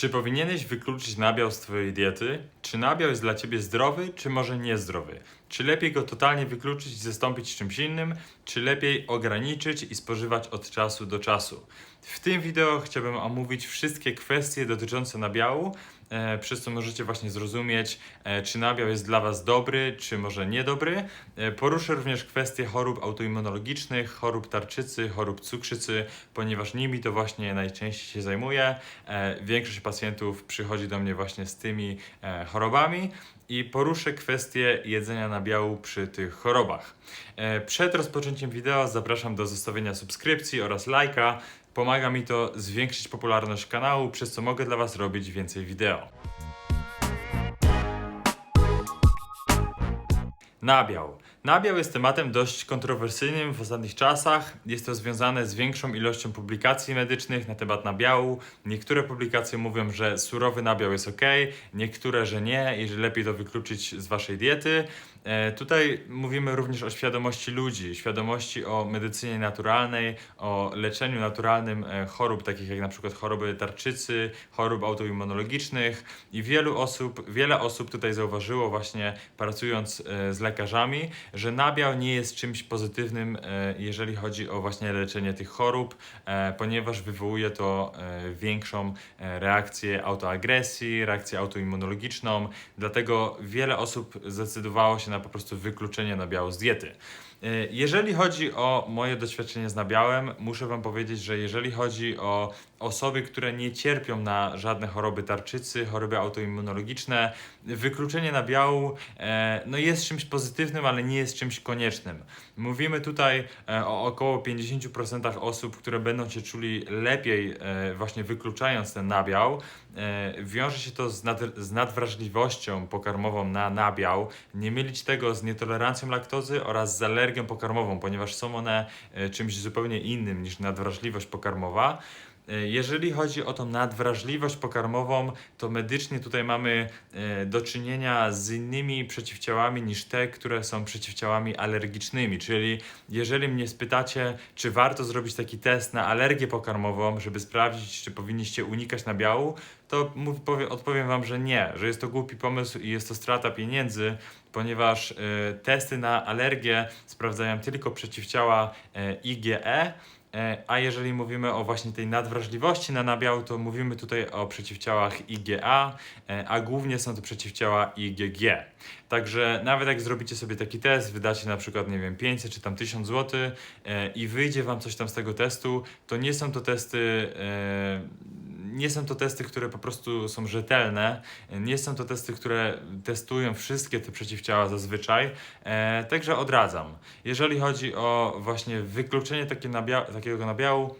Czy powinieneś wykluczyć nabiał z Twojej diety? Czy nabiał jest dla Ciebie zdrowy, czy może niezdrowy? Czy lepiej go totalnie wykluczyć i zastąpić czymś innym, czy lepiej ograniczyć i spożywać od czasu do czasu? W tym wideo chciałbym omówić wszystkie kwestie dotyczące nabiału, przez co możecie właśnie zrozumieć, e, czy nabiał jest dla Was dobry, czy może niedobry. E, poruszę również kwestie chorób autoimmunologicznych, chorób tarczycy, chorób cukrzycy, ponieważ nimi to właśnie najczęściej się zajmuję. E, większość pacjentów przychodzi do mnie właśnie z tymi e, chorobami i poruszę kwestię jedzenia nabiału przy tych chorobach. E, Przed rozpoczęciem wideo zapraszam do zostawienia subskrypcji oraz lajka. Pomaga mi to zwiększyć popularność kanału, przez co mogę dla Was robić więcej wideo. Nabiał. Nabiał jest tematem dość kontrowersyjnym w ostatnich czasach. Jest to związane z większą ilością publikacji medycznych na temat nabiału. Niektóre publikacje mówią, że surowy nabiał jest ok, niektóre, że nie i że lepiej to wykluczyć z waszej diety. E, tutaj mówimy również o świadomości ludzi, świadomości o medycynie naturalnej, o leczeniu naturalnym e, chorób takich jak na przykład choroby tarczycy, chorób autoimmunologicznych i wielu osób, wiele osób tutaj zauważyło właśnie pracując e, z lekarzami, że nabiał nie jest czymś pozytywnym, e, jeżeli chodzi o właśnie leczenie tych chorób, e, ponieważ wywołuje to e, większą reakcję autoagresji, reakcję autoimmunologiczną, dlatego wiele osób zdecydowało się na po prostu wykluczenie nabiału z diety. E, Jeżeli chodzi o moje doświadczenie z nabiałem, muszę Wam powiedzieć, że jeżeli chodzi o osoby, które nie cierpią na żadne choroby tarczycy, choroby autoimmunologiczne, wykluczenie nabiału e, no jest czymś pozytywnym, ale nie jest czymś koniecznym. Mówimy tutaj e, o około 50% osób, które będą się czuli lepiej e, właśnie wykluczając ten nabiał. Wiąże się to z, nad, z nadwrażliwością pokarmową na nabiał. Nie mylić tego z nietolerancją laktozy oraz z alergią pokarmową, ponieważ są one e, czymś zupełnie innym niż nadwrażliwość pokarmowa. E, Jeżeli chodzi o tą nadwrażliwość pokarmową, to medycznie tutaj mamy e, do czynienia z innymi przeciwciałami niż te, które są przeciwciałami alergicznymi. Czyli jeżeli mnie spytacie, czy warto zrobić taki test na alergię pokarmową, żeby sprawdzić, czy powinniście unikać nabiału, to powie, odpowiem Wam, że nie, że jest to głupi pomysł i jest to strata pieniędzy, ponieważ e, testy na alergię sprawdzają tylko przeciwciała e, IgE. E, A jeżeli mówimy o właśnie tej nadwrażliwości na nabiał, to mówimy tutaj o przeciwciałach IgA, e, a głównie są to przeciwciała IgG. Także nawet jak zrobicie sobie taki test, wydacie na przykład, nie wiem, 500 czy tam 1000 zł e, i wyjdzie Wam coś tam z tego testu, to nie są to testy. E, nie są to testy, które po prostu są rzetelne, nie są to testy, które testują wszystkie te przeciwciała zazwyczaj, e, także odradzam. Jeżeli chodzi o właśnie wykluczenie takie nabia- takiego nabiału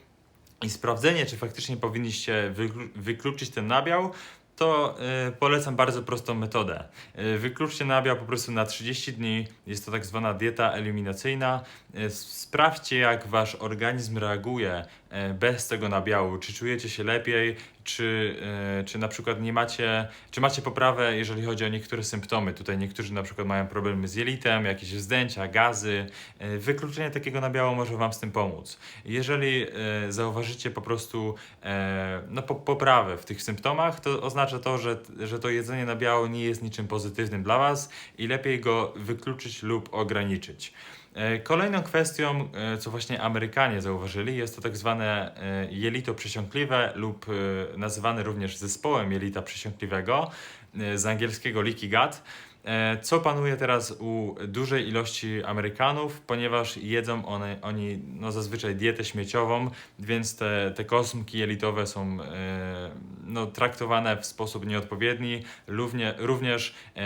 i sprawdzenie, czy faktycznie powinniście wyklu- wykluczyć ten nabiał, to y, polecam bardzo prostą metodę. Y, wykluczcie nabiał po prostu na 30 dni. Jest to tak zwana dieta eliminacyjna. Y, sprawdźcie, jak wasz organizm reaguje bez tego nabiału. Czy czujecie się lepiej, czy, y, czy na przykład nie macie, czy macie poprawę, jeżeli chodzi o niektóre symptomy. Tutaj niektórzy na przykład mają problemy z jelitem, jakieś wzdęcia, gazy. Y, Wykluczenie takiego nabiału może wam z tym pomóc. Jeżeli zauważycie po prostu e, no, po, poprawę w tych symptomach, to oznacza to, że, że to jedzenie na biało nie jest niczym pozytywnym dla Was i lepiej go wykluczyć lub ograniczyć. E, Kolejną kwestią, e, co właśnie Amerykanie zauważyli, jest to tak zwane e, jelito przesiąkliwe lub nazywane również zespołem jelita przesiąkliwego, z angielskiego leaky gut. E, Co panuje teraz u dużej ilości Amerykanów, ponieważ jedzą one, oni no, zazwyczaj dietę śmieciową, więc te, te kosmki jelitowe są e, no, traktowane w sposób nieodpowiedni. Równie, również e,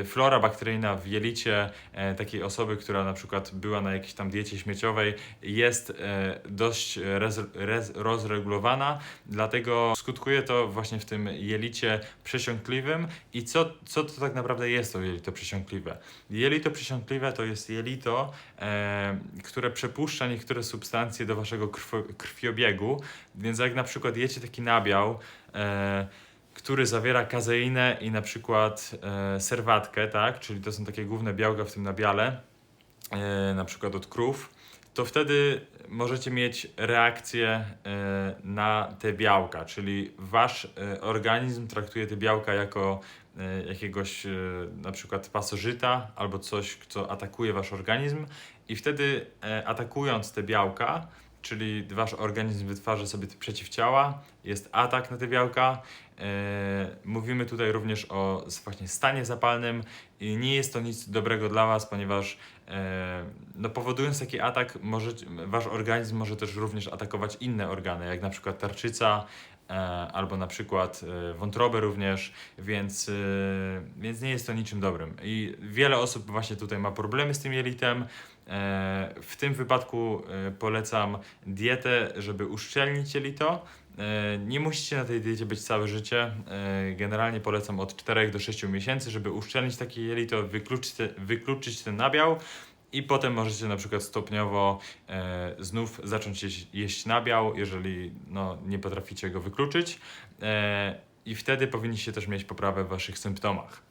e, flora bakteryjna w jelicie e, takiej osoby, która na przykład była na jakiejś tam diecie śmieciowej, jest e, dość rez, rez, rozregulowana, dlatego skutkuje to właśnie w tym jelicie przesiąkliwym. I co, co to tak naprawdę jest to jelito przesiąkliwe? Jelito przesiąkliwe to jest jelito, e, które przepuszcza niektóre substancje do waszego krwo, krwiobiegu, więc jak na przykład jecie taki nabiał, e, który zawiera kazeinę i na przykład e, serwatkę, tak? Czyli to są takie główne białka w tym nabiale, e, na przykład od krów, to wtedy możecie mieć reakcję e, na te białka, czyli wasz e, organizm traktuje te białka jako jakiegoś e, na przykład pasożyta albo coś, co atakuje wasz organizm i wtedy e, atakując te białka, czyli wasz organizm wytwarza sobie te przeciwciała, jest atak na te białka. E, mówimy tutaj również o właśnie stanie zapalnym i nie jest to nic dobrego dla was, ponieważ e, no, powodując taki atak, możecie, wasz organizm może też również atakować inne organy, jak na przykład tarczyca, e, albo na przykład e, wątrobę również, więc, e, więc nie jest to niczym dobrym. I wiele osób właśnie tutaj ma problemy z tym jelitem. E, W tym wypadku e, polecam dietę, żeby uszczelnić jelito. E, Nie musicie na tej diecie być całe życie. E, Generalnie polecam od 4 do 6 miesięcy, żeby uszczelnić takie jelito, wykluczyć, wykluczyć ten nabiał i potem możecie na przykład stopniowo e, znów zacząć jeść, jeść nabiał, jeżeli no, nie potraficie go wykluczyć. E, I wtedy powinniście też mieć poprawę w waszych symptomach.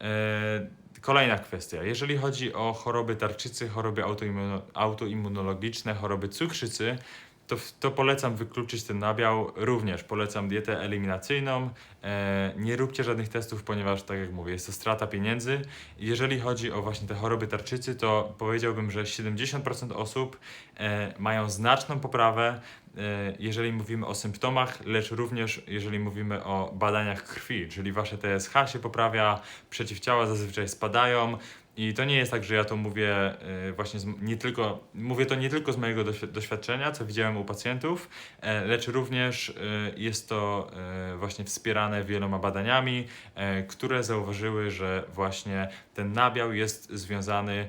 E, Kolejna kwestia. Jeżeli chodzi o choroby tarczycy, choroby autoimmuno, autoimmunologiczne, choroby cukrzycy, to, to polecam wykluczyć ten nabiał. Również polecam dietę eliminacyjną. E, nie róbcie żadnych testów, ponieważ, tak jak mówię, jest to strata pieniędzy. Jeżeli chodzi o właśnie te choroby tarczycy, to powiedziałbym, że 70% osób e, mają znaczną poprawę, e, jeżeli mówimy o symptomach, lecz również jeżeli mówimy o badaniach krwi, czyli wasze TSH się poprawia, przeciwciała zazwyczaj spadają. I to nie jest tak, że ja to mówię e, właśnie z, nie tylko, mówię to nie tylko z mojego doświ- doświadczenia, co widziałem u pacjentów, e, lecz również e, jest to e, właśnie wspierane wieloma badaniami, e, które zauważyły, że właśnie ten nabiał jest związany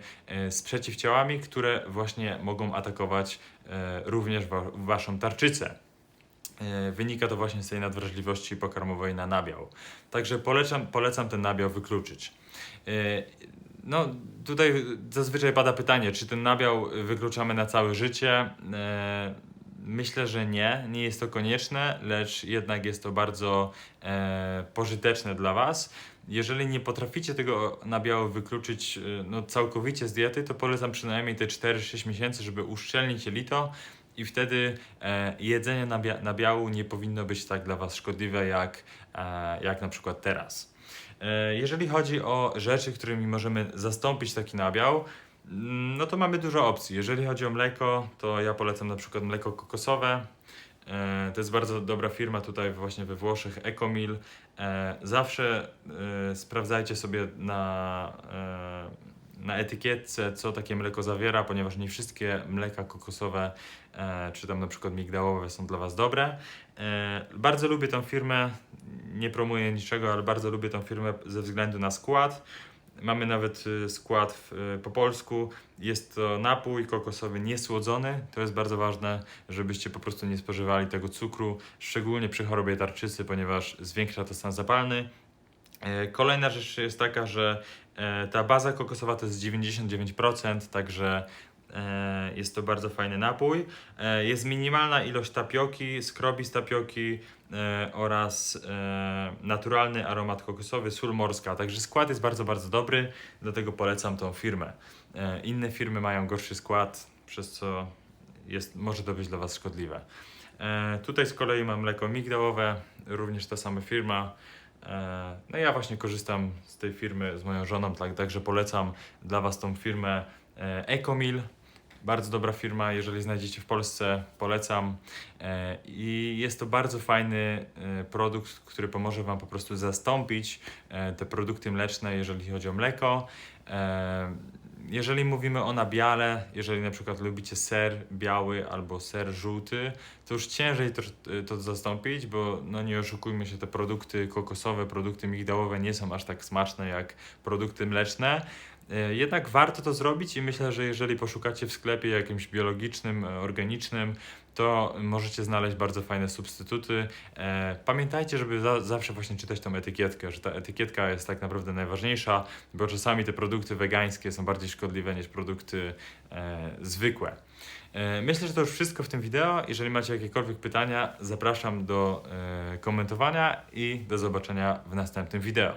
z przeciwciałami, które właśnie mogą atakować również wa- waszą tarczycę. Wynika to właśnie z tej nadwrażliwości pokarmowej na nabiał. Także polecam, polecam ten nabiał wykluczyć. No, tutaj zazwyczaj pada pytanie, czy ten nabiał wykluczamy na całe życie. E, Myślę, że nie, nie jest to konieczne, lecz jednak jest to bardzo e, pożyteczne dla Was. Jeżeli nie potraficie tego nabiału wykluczyć e, no, całkowicie z diety, to polecam przynajmniej te 4-6 miesięcy, żeby uszczelnić jelito i wtedy e, jedzenie nabia- nabiału nie powinno być tak dla Was szkodliwe jak, e, jak na przykład teraz. E, Jeżeli chodzi o rzeczy, którymi możemy zastąpić taki nabiał, mm, no to mamy dużo opcji. Jeżeli chodzi o mleko, to ja polecam na przykład mleko kokosowe. E, To jest bardzo dobra firma tutaj właśnie we Włoszech, Ecomil. E, Zawsze sprawdzajcie sobie na, na etykietce, co takie mleko zawiera, ponieważ nie wszystkie mleka kokosowe, czy tam na przykład migdałowe są dla Was dobre. Bardzo lubię tą firmę, nie promuję niczego, ale bardzo lubię tą firmę ze względu na skład. Mamy nawet y, skład w, y, po polsku. Jest to napój kokosowy niesłodzony. To jest bardzo ważne, żebyście po prostu nie spożywali tego cukru, szczególnie przy chorobie tarczycy, ponieważ zwiększa to stan zapalny. E, Kolejna rzecz jest taka, że e, ta baza kokosowa to jest 99%, także jest to bardzo fajny napój. E, Jest minimalna ilość tapioki, skrobi z tapioki e, oraz e, naturalny aromat kokosowy, sól morska. Także skład jest bardzo, bardzo dobry, dlatego polecam tą firmę. E, Inne firmy mają gorszy skład, przez co jest, może to być dla Was szkodliwe. E, Tutaj z kolei mam mleko migdałowe, również ta sama firma. E, No ja właśnie korzystam z tej firmy z moją żoną, tak, także polecam dla Was tą firmę e, Ecomil. Bardzo dobra firma, jeżeli znajdziecie w Polsce, polecam. E, I jest to bardzo fajny e, produkt, który pomoże Wam po prostu zastąpić e, te produkty mleczne, jeżeli chodzi o mleko. Jeżeli mówimy o nabiale, jeżeli na przykład lubicie ser biały albo ser żółty, to już ciężej to, to zastąpić, bo no nie oszukujmy się, te produkty kokosowe, produkty migdałowe nie są aż tak smaczne jak produkty mleczne. E, Jednak warto to zrobić i myślę, że jeżeli poszukacie w sklepie jakimś biologicznym, e, organicznym, to możecie znaleźć bardzo fajne substytuty. E, Pamiętajcie, żeby za, zawsze właśnie czytać tą etykietkę, że ta etykietka jest tak naprawdę najważniejsza, bo czasami te produkty wegańskie są bardziej szkodliwe niż produkty e, zwykłe. E, Myślę, że to już wszystko w tym wideo. Jeżeli macie jakiekolwiek pytania, zapraszam do e, komentowania i do zobaczenia w następnym wideo.